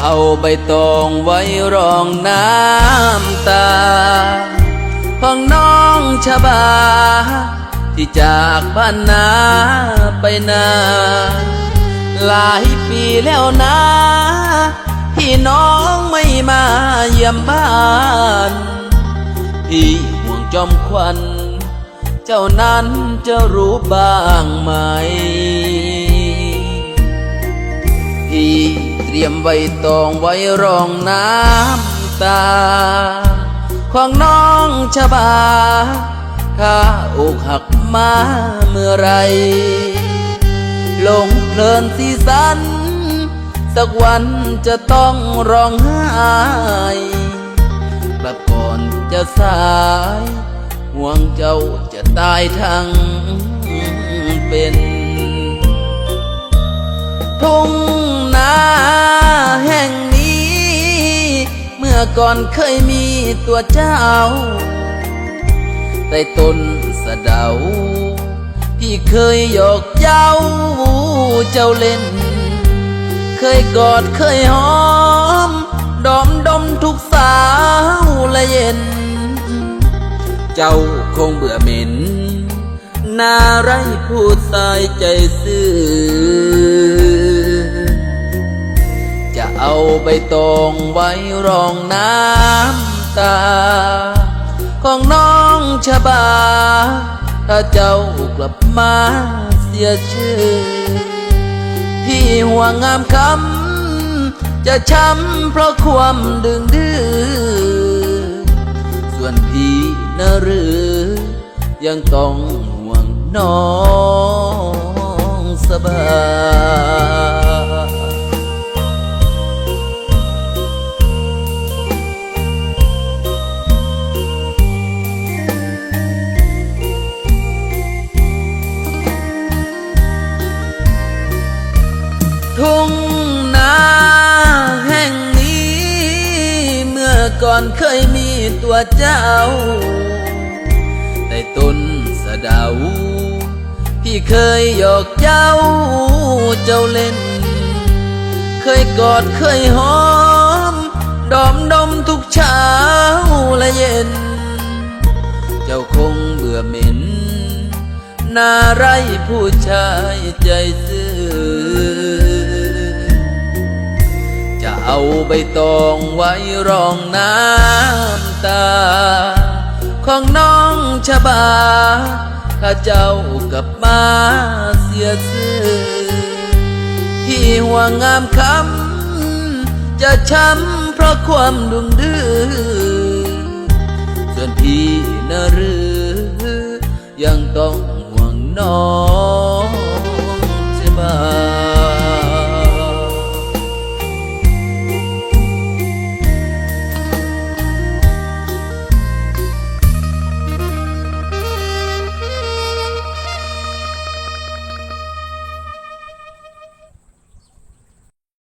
เอาใบตองไว้รองน้ำตาของน้องชบา ที่จากบ้านนาไปนา หลายปีแล้วนะที่น้องไม่มาเยี่ยมบ้านพี่ห่วงจอมควัน เจ้านั้นจะรู้บ้างไหมพี่ เตรียมใบตองไว้รองน้ำตา ของน้องชบา ข้าอกหักมาเมื่อไร ลงเพลินสีสัน สักวันจะต้องร้องไห้กลับก่อนจะสาย ห่วงเจ้าจะตายทั้งเป็น ทุ่งนาแห่งนี้ เมื่อก่อนเคยมีตัวเจ้าใต้ต้นสะเดา พี่เคยหยอกเย้าเจ้าเล่น เคยกอดเคยหอม ดอมดมทุกสาวละเย็น เจ้าคงเบื่อเหม็น นาไรพูดสายใจซื่อ เอาใบตองไว้รองน้ำตา ของน้องชบา ถ้าเจ้ากลับมาเสียชื่อ พี่ห่วงงามคำจะช้ำเพราะความดึงดื้อ ส่วนพี่นะหรือ ยังต้องห่วงน้องสบาย อนเคยมีตัวเจ้าใต้ต้นสะดาว พี่เคยหยอกเจ้า เจ้าเล่น เคยกอดเคยหอม ดอมดมทุกเช้าและเย็น เจ้าคงเบื่อเหม็นน่าไรผู้ชายใจซื่อ เอาใบตองไว้รองน้ำตา ของน้องชบาข้าเจ้ากลับมาเสียซื่อที่ห่วงามคำจะช้ำเพราะความดุงดื้อส่วนพี่นะหรือยังต้องห่วงน้อง